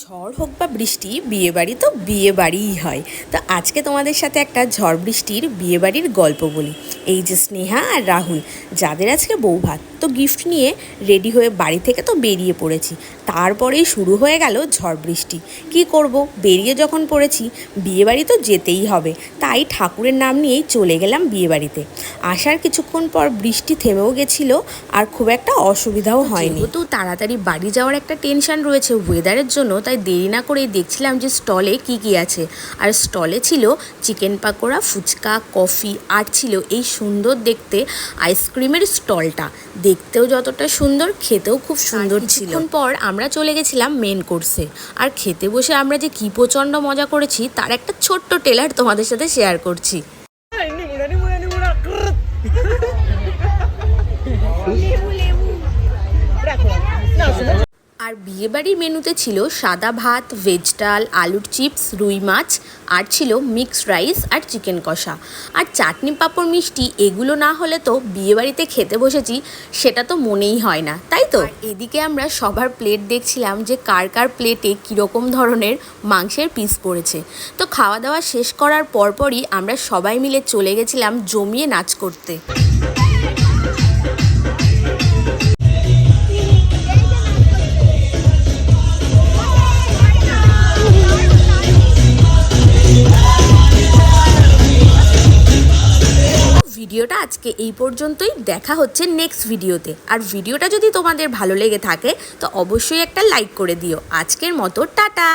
ঝড় হোক বা বৃষ্টি বিয়ে বাড়ি তো বিয়ে বাড়িই হয়। তো আজকে তোমাদের সাথে একটা ঝড় বৃষ্টির বিয়ে বাড়ির গল্প বলি। এই যে স্নেহা আর রাহুল, যাদের আজকে বৌভাত। তো গিফট নিয়ে রেডি হয়ে বাড়ি থেকে তো বেরিয়ে পড়েছি। তারপরেই শুরু হয়ে গেল ঝড় বৃষ্টি। কি করব? বেরিয়ে যখন পড়েছি, বিয়েবাড়ি তো যেতেই হবে। তাই ঠাকুরের নাম নিয়েই চলে গেলাম বিয়েবাড়িতে। আসার কিছুক্ষণ পর বৃষ্টি থেমেও গেছিল আর খুব একটা অসুবিধাও হয়নি। তো তাড়াতাড়ি বাড়ি যাওয়ার একটা টেনশন রয়েছে ওয়েদারের জন্য, তাই দেরি না করেই দেখছিলাম যে স্টলে কি কি আছে। আর স্টলে ছিল চিকেন পাকোড়া, ফুচকা কফি আর ছিল এই সুন্দর দেখতে আইসক্রিমের স্টলটা। দেখতেও যতটা সুন্দর খেতেও খুব সুন্দর ছিল। পর আমরা চলে গেছিলাম মেন কোর্সে আর খেতে বসে আমরা যে কি প্রচণ্ড মজা করেছি তার একটা ছোট্ট টেলার তোমাদের সাথে শেয়ার করছি। আর বিয়েবাড়ির মেনুতে ছিল সাদা ভাত ভেজ ডাল, আলুর চিপস রুই মাছ, আর ছিল মিক্সড রাইস আর চিকেন কষা। আর চাটনি পাঁপড় মিষ্টি, এগুলো না হলে তো বিয়েবাড়িতে খেতে বসেছি, সেটা তো মনেই হয় না, তাই তো? এদিকে আমরা সবার প্লেট দেখছিলাম যে কার কার প্লেটে কীরকম ধরনের মাংসের পিস পড়েছে। তো খাওয়া দাওয়া শেষ করার পরপরই আমরা সবাই মিলে চলে গেছিলাম জমিয়ে নাচ করতে। ভিডিওটা আজকে এই পর্যন্তই। দেখা হচ্ছে নেক্সট ভিডিওতে আর ভিডিওটা যদি তোমাদের ভালো লেগে থাকে, তো অবশ্যই একটা লাইক করে দিও। আজকের মতো, টাটা!